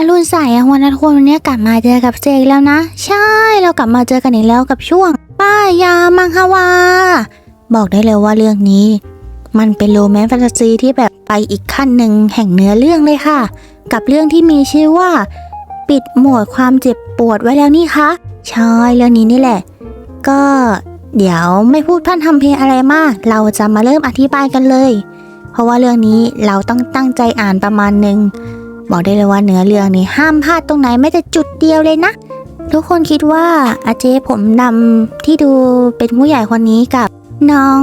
อรุณสายอะวันนัทคนวันนี้กลับมาเจอกับเจกแล้วนะ ใช่เรากลับมาเจอกันอีกแล้วกับช่วง ป้ายามังฮวา บอกได้เลยว่าเรื่องนี้ มันเป็นโรแมนต์แฟนตาซีที่แบบไปอีกขั้นหนึ่งแห่งเนื้อเรื่องเลยค่ะ กับเรื่องที่มีชื่อว่า ปิดหมดความเจ็บปวดไว้แล้วนี่คะใช่เรื่องนี้นี่แหละ ก็เดี๋ยวไม่พูดท่านทำเพลงอะไรมาก เราจะมาเริ่มอธิบายกันเลย เพราะว่าเรื่องนี้เราต้องตั้งใจอ่านประมาณหนึ่ง บอกได้เลยว่าเนื้อเรื่องนี้ห้ามพลาดตรงไหนแม้แต่จุดเดียวเลยนะ ทุกคนคิดว่าอาเจผมดำที่ดูเป็นผู้ใหญ่คนนี้กับ น้อง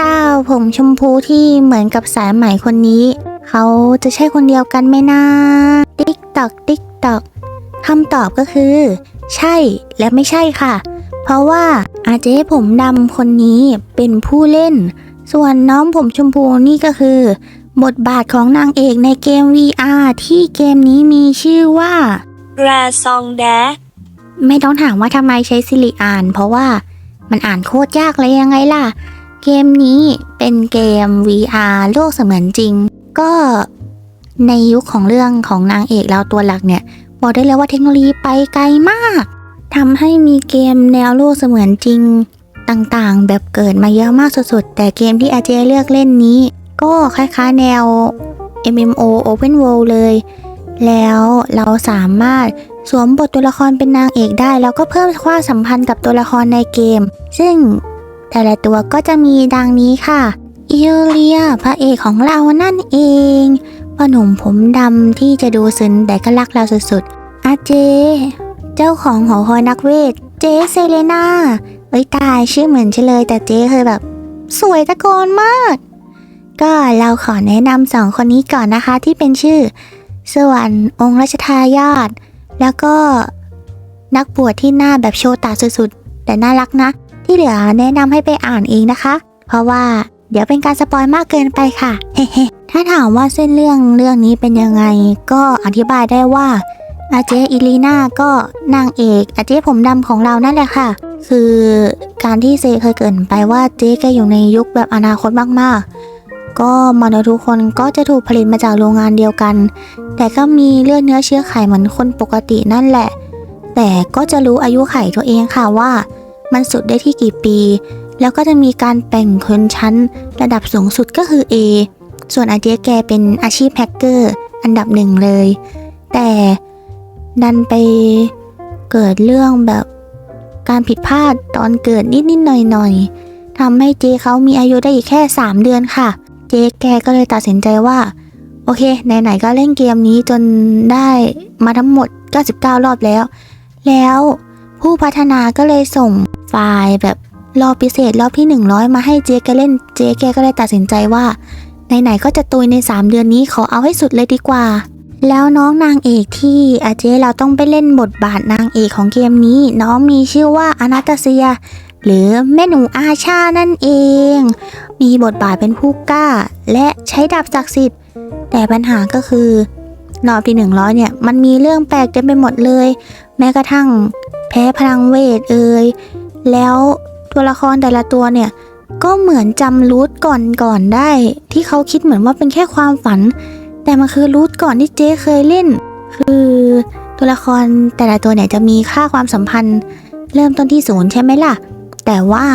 ต้าวผมชมพูที่เหมือนกับสายใหม่คนนี้ เขาจะใช่คนเดียวกันไหมนะติ๊กตอกติ๊กตอกคำตอบก็คือ ใช่และไม่ใช่ค่ะ เพราะว่าอาเจผมดำคนนี้เป็นผู้เล่น ส่วนน้องผมชมพูนี่ก็คือ บทบาทของนางเอกในเกม VR ที่เกมนี้มีชื่อว่าแรซองแดไม่ต้องถามว่าทำไมใช้สิริอ่าน เพราะว่ามันอ่านโคตรยากเลยยังไงล่ะ เกมนี้เป็นเกม VR โลกเสมือนจริง ก็ในยุคของเรื่องของนางเอกแล้วตัวหลักเนี่ย บอกได้เลยว่าเทคโนโลยีไปไกลมากทำให้มีเกมแนวโลกเสมือนจริง ต่างๆ แบบเกิดมาเยอะมากสุดๆ แต่เกมที่อาเจเลือกเล่นนี้ ก็คล้ายๆแนว MMO Open World เลย แล้วเราสามารถสวมบทตัวละครเป็นนางเอกได้ แล้วก็เพิ่มความสัมพันธ์กับตัวละครในเกม ซึ่งแต่ละตัวก็จะมีดังนี้ค่ะอิเลียพระเอกของเรานั่นเองพ่อหนุ่มผมดำที่จะดูซึนแต่ก็รักเราสุดๆ อาเจ เจ้าของหอคอยนักเวท เจเซเลนาเอ้ยตายชื่อเหมือนฉันเลย แต่เจคือแบบ สวยตะโกนมาก ก็เราขอแนะนำสองคนนี้ก่อนนะคะที่เป็นชื่อ ส่วนองค์รัชทายาทแล้วก็นักบวชที่หน้าแบบโชตาสุดๆ แต่น่ารักนะ ที่เหลือแนะนำให้ไปอ่านเองนะคะ เพราะว่าเดี๋ยวเป็นการสปอยมากเกินไปค่ะ เฮ้ถ้าถามว่าเส้นเรื่องเรื่องนี้เป็นยังไง ก็อธิบายได้ว่าอาเจอิลีนาก็นางเอกอาเจผมดำของเรานั่นแหละค่ะ คือการที่เซเคยเกินไปว่าเจ๊แกอยู่ในยุคแบบอนาคตมากๆ ก็มนุษย์ทุกคนก็จะถูกผลิตมาจากโรงงานเดียวกัน แต่ก็มีเลือดเนื้อเชื้อไขเหมือนคนปกตินั่นแหละ แต่ก็จะรู้อายุไขตัวเองค่ะว่า มันสุดได้ที่กี่ปี แล้วก็จะมีการแบ่งชนชั้น ระดับสูงสุดก็คือ A ส่วนอาเจียแกเป็นอาชีพแฮกเกอร์อันดับหนึ่งเลย แต่ดันไปเกิดเรื่องแบบการผิดพลาดตอนเกิดนิดๆหน่อยๆทำให้เจเขามีอายุได้อีกแค่ 3 เดือนค่ะ เจ๊แกก็เลยตัดสินใจว่า โอเค ไหนๆก็เล่นเกมนี้จนได้มาทั้งหมด 99 รอบแล้ว แล้วผู้พัฒนาก็เลยส่งไฟล์แบบรอบพิเศษรอบที่ 100 มาให้เจ๊แกเล่นเจ๊แกก็เลยตัดสินใจว่า ไหนๆก็จะตุยใน 3 เดือนนี้ขอเอาให้สุดเลยดีกว่า แล้วน้องนางเอกที่อาเจ๊เราต้องไปเล่นบทบาทนางเอกของเกมนี้ น้องมีชื่อว่าอนาตาเซีย หรือแม่หนูอาชานั่นเอง มีบทบาทเป็นผู้กล้า และใช้ดาบศักดิ์สิทธิ์ แต่ปัญหาก็คือ รอบที่หนึ่งร้อยเนี่ย มันมีเรื่องแปลกเต็มไปหมดเลย แม้กระทั่งแพ้พลังเวทเอ่ยแล้วตัวละครแต่ละตัวเนี่ย ก็เหมือนจำรูทก่อนก่อนได้ ที่เขาคิดเหมือนว่าเป็นแค่ความฝัน แต่มันคือรูทก่อนที่เจ๊เคยเล่น คือตัวละครแต่ละตัวเนี่ยจะมีค่าความสัมพันธ์ เริ่มต้นที่ศูนย์ใช่ไหมล่ะ แต่ว่า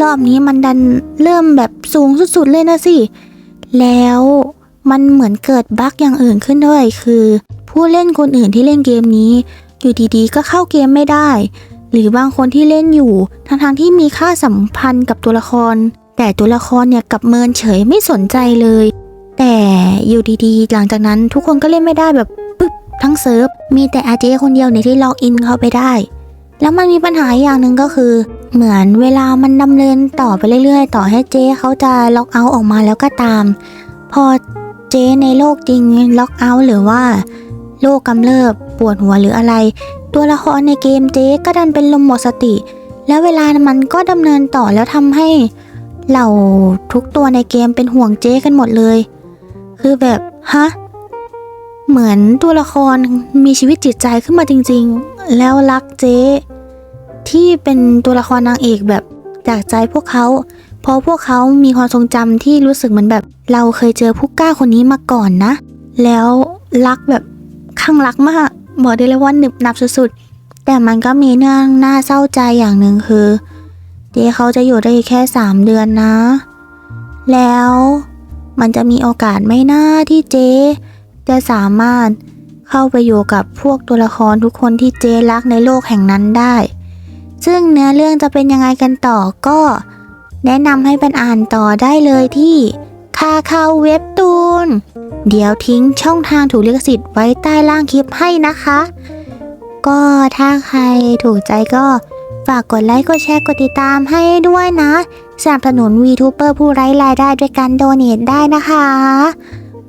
รอบนี้มันดันเริ่มแบบสูงสุดๆเลยนะสิ แล้วมันเหมือนเกิดบั๊กอย่างอื่นขึ้นด้วย คือ ผู้เล่นคนอื่นที่เล่นเกมนี้ อยู่ดีๆ ก็เข้าเกมไม่ได้ หรือบางคนที่เล่นอยู่ทั้งๆที่มีค่าสัมพันธ์กับตัวละคร แต่ตัวละครเนี่ยกลับเมินเฉยไม่สนใจเลย แต่อยู่ดีๆ หลังจากนั้นทุกคนก็เล่นไม่ได้แบบปึ๊บทั้งเซิร์ฟมีแต่อาเจคนเดียวในที่ล็อกอินเข้าไปได้ แล้วมันมีปัญหาอย่างหนึ่งก็คือ เหมือนเวลามันดำเนินต่อไปเรื่อยๆ ต่อให้เจ๊เขาจะล็อกเอาท์ออกมาแล้วก็ตาม พอเจ๊ในโลกจริงล็อกเอาท์หรือว่าโรคกำเริบปวดหัวหรืออะไร ตัวละครในเกมเจ๊ก็ดันเป็นลมหมดสติ แล้วเวลามันก็ดำเนินต่อแล้วทำให้เหล่าทุกตัวในเกมเป็นห่วงเจ๊กันหมดเลย คือแบบฮะเหมือนตัวละครมีชีวิตจิตใจขึ้นมาจริง ๆ แล้วรักเจ๊ ที่เป็นตัวละครนางเอกแบบจากใจพวกเขา เพราะพวกเขามีความทรงจำที่รู้สึกเหมือนแบบ เราเคยเจอผู้กล้าคนนี้มาก่อนนะ แล้วรักแบบข้างรักมากบอกได้เลยว่าหนึบหนับสุดๆ แต่มันก็มีเรื่องน่าเศร้าใจอย่างหนึ่งคือเจเขาจะอยู่ได้แค่สามเดือนนะ แล้วมันจะมีโอกาสไม่น่าที่เจจะสามารถเข้าไปอยู่กับพวกตัวละครทุกคนที่เจรักในโลกแห่งนั้นได้ ซึ่งเนื้อเรื่องจะเป็นยังไงกันต่อก็ แนะนำให้เป็นอ่านต่อได้เลยที่คาคาเว็บตูน เดี๋ยวทิ้งช่องทางถูกลิขสิทธิ์ไว้ใต้ล่างคลิปให้นะคะ ก็ถ้าใครถูกใจก็ฝากกดไลค์ กดแชร์ กดติดตามให้ด้วยนะสนับสนุนวีทูเบอร์ผู้ไร้รายได้ด้วยการโดเนทได้นะคะ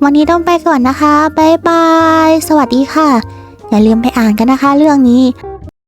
วันนี้ต้องไปก่อนนะคะ บ๊ายบาย สวัสดีค่ะ อย่าลืมไปอ่านกันนะคะเรื่องนี้